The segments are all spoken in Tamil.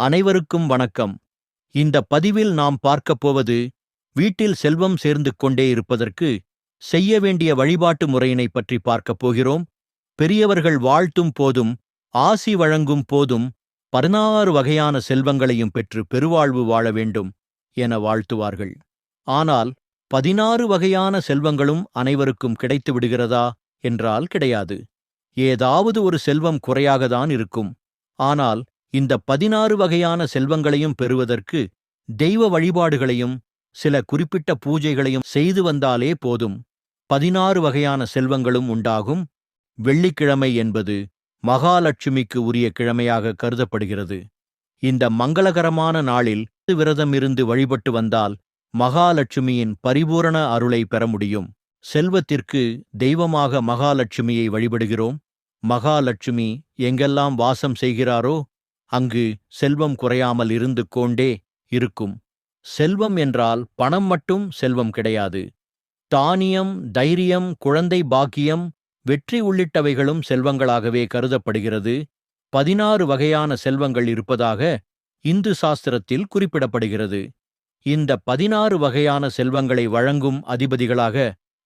அனைவருக்கும் வணக்கம். இந்த பதிவில் நாம் பார்க்கப் போவது வீட்டில் செல்வம் சேர்ந்து கொண்டே இருப்பதற்கு செய்ய வேண்டிய வழிபாட்டு முறையினை பற்றி பார்க்கப் போகிறோம். பெரியவர்கள் வாழ்த்தும் போதும் ஆசி வழங்கும் போதும் பதினாறு வகையான செல்வங்களையும் பெற்று பெருவாழ்வு வாழ வேண்டும் என வாழ்த்துவார்கள். ஆனால் பதினாறு வகையான செல்வங்களும் அனைவருக்கும் கிடைத்து விடுகிறதா என்றால் கிடையாது. ஏதாவது ஒரு செல்வம் குறையாகத்தான் இருக்கும். ஆனால் இந்த பதினாறு வகையான செல்வங்களையும் பெறுவதற்கு தெய்வ வழிபாடுகளையும் சில குறிப்பிட்ட பூஜைகளையும் செய்து வந்தாலே போதும். பதினாறு வகையான செல்வங்களும் உண்டாகும். வெள்ளிக்கிழமை என்பது மகாலட்சுமிக்கு உரிய கிழமையாக கருதப்படுகிறது. இந்த மங்களகரமான நாளில் விரதம் இருந்து வழிபட்டு வந்தால் மகாலட்சுமியின் பரிபூரண அருளை பெற முடியும். செல்வத்திற்கு தெய்வமாக மகாலட்சுமியை வழிபடுகிறோம். மகாலட்சுமி எங்கெல்லாம் வாசம் செய்கிறாரோ அங்கு செல்வம் குறையாமல் இருந்து கொண்டே இருக்கும். செல்வம் என்றால் பணம் மட்டும் செல்வம் கிடையாது. தானியம் தைரியம் குழந்தை பாக்கியம் வெற்றி உள்ளிட்டவைகளும் செல்வங்களாகவே கருதப்படுகிறது. பதினாறு வகையான செல்வங்கள் இருப்பதாக இந்து சாஸ்திரத்தில் குறிப்பிடப்படுகிறது. இந்த பதினாறு வகையான செல்வங்களை வழங்கும் அதிபதிகளாக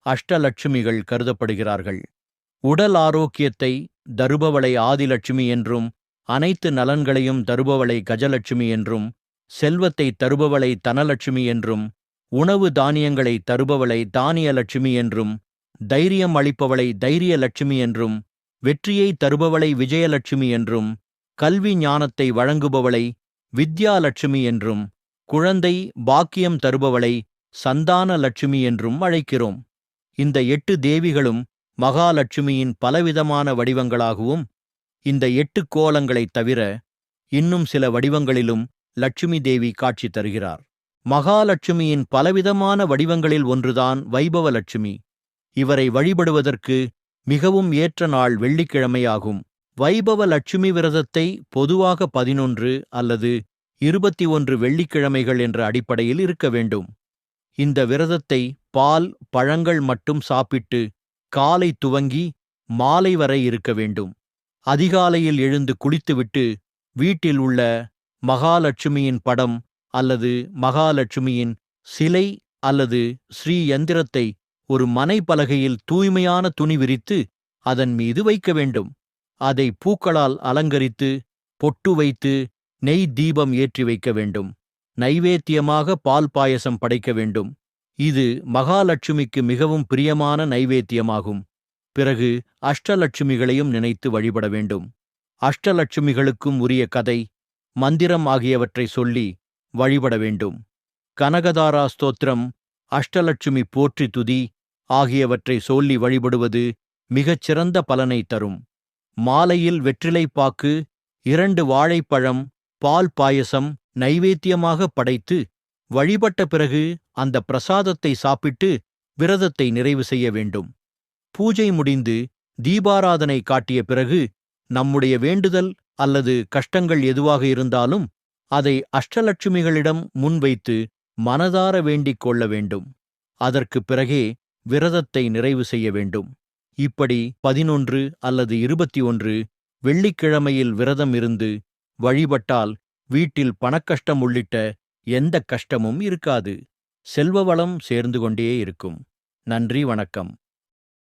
அஷ்டலட்சுமிகள் கருதப்படுகிறார்கள். உடல் ஆரோக்கியத்தை தருபவளை ஆதிலட்சுமி என்றும் அனைத்து நலன்களையும் தருபவளை கஜலட்சுமி என்றும் செல்வத்தை தருபவளை தனலட்சுமி என்றும் உணவு தானியங்களை தருபவளை தானியலட்சுமி என்றும் தைரியம் அளிப்பவளை தைரியலட்சுமி என்றும் வெற்றியை தருபவளை விஜயலட்சுமி என்றும் கல்வி ஞானத்தை வழங்குபவளை வித்யாலட்சுமி என்றும் குழந்தை பாக்கியம் தருபவளை சந்தான லட்சுமி என்றும் அழைக்கிறோம். இந்த எட்டு தேவிகளும் மகாலட்சுமியின் பலவிதமான வடிவங்களாகவும் இந்த எட்டு கோலங்களைத் தவிர இன்னும் சில வடிவங்களிலும் லட்சுமி தேவி காட்சி தருகிறார். மகாலட்சுமியின் பலவிதமான வடிவங்களில் ஒன்றுதான் வைபவலட்சுமி. இவரை வழிபடுவதற்கு மிகவும் ஏற்ற நாள் வெள்ளிக்கிழமையாகும். வைபவ லட்சுமி விரதத்தை பொதுவாக பதினொன்று அல்லது இருபத்தி ஒன்று வெள்ளிக்கிழமைகள் என்ற அடிப்படையில் இருக்க வேண்டும். இந்த விரதத்தை பால் பழங்கள் மட்டும் சாப்பிட்டு காலை துவங்கி மாலை வரை இருக்க வேண்டும். அதிகாலையில் எழுந்து குளித்துவிட்டு வீட்டில் உள்ள மகாலட்சுமியின் படம் அல்லது மகாலட்சுமியின் சிலை அல்லது ஸ்ரீ யந்திரத்தை ஒரு மனை பலகையில் தூய்மையான துணி விரித்து அதன் மீது வைக்க வேண்டும். அதை பூக்களால் அலங்கரித்து பொட்டு வைத்து நெய் தீபம் ஏற்றி வைக்க வேண்டும். நைவேத்தியமாக பால் பாயசம் படைக்க வேண்டும். இது மகாலட்சுமிக்கு மிகவும் பிரியமான நைவேத்தியமாகும். பிறகு அஷ்டலட்சுமிகளையும் நினைத்து வழிபட வேண்டும். அஷ்டலட்சுமிகளுக்கும் உரிய கதை மந்திரம் ஆகியவற்றை சொல்லி வழிபட வேண்டும். கனகதாரா ஸ்தோத்திரம் அஷ்டலட்சுமி போற்றி துதி ஆகியவற்றை சொல்லி வழிபடுவது மிகச் சிறந்த பலனை தரும். மாலையில் வெற்றிலைப்பாக்கு இரண்டு வாழைப்பழம் பால் பாயசம் நைவேத்தியமாக படைத்து வழிபட்ட பிறகு அந்த பிரசாதத்தை சாப்பிட்டு விரதத்தை நிறைவு செய்ய வேண்டும். பூஜை முடிந்து தீபாராதனை காட்டிய பிறகு நம்முடைய வேண்டுதல் அல்லது கஷ்டங்கள் எதுவாக இருந்தாலும் அதை அஷ்டலட்சுமிகளிடம் முன்வைத்து மனதார வேண்டிக் கொள்ள வேண்டும். அதற்குப் பிறகே விரதத்தை நிறைவு செய்ய வேண்டும். இப்படி பதினொன்று அல்லது இருபத்தி ஒன்று வெள்ளிக்கிழமையில் விரதம் இருந்து வழிபட்டால் வீட்டில் பணக்கஷ்டம் உள்ளிட்ட எந்த கஷ்டமும் இருக்காது. செல்வவளம் சேர்ந்து கொண்டே இருக்கும். நன்றி வணக்கம்.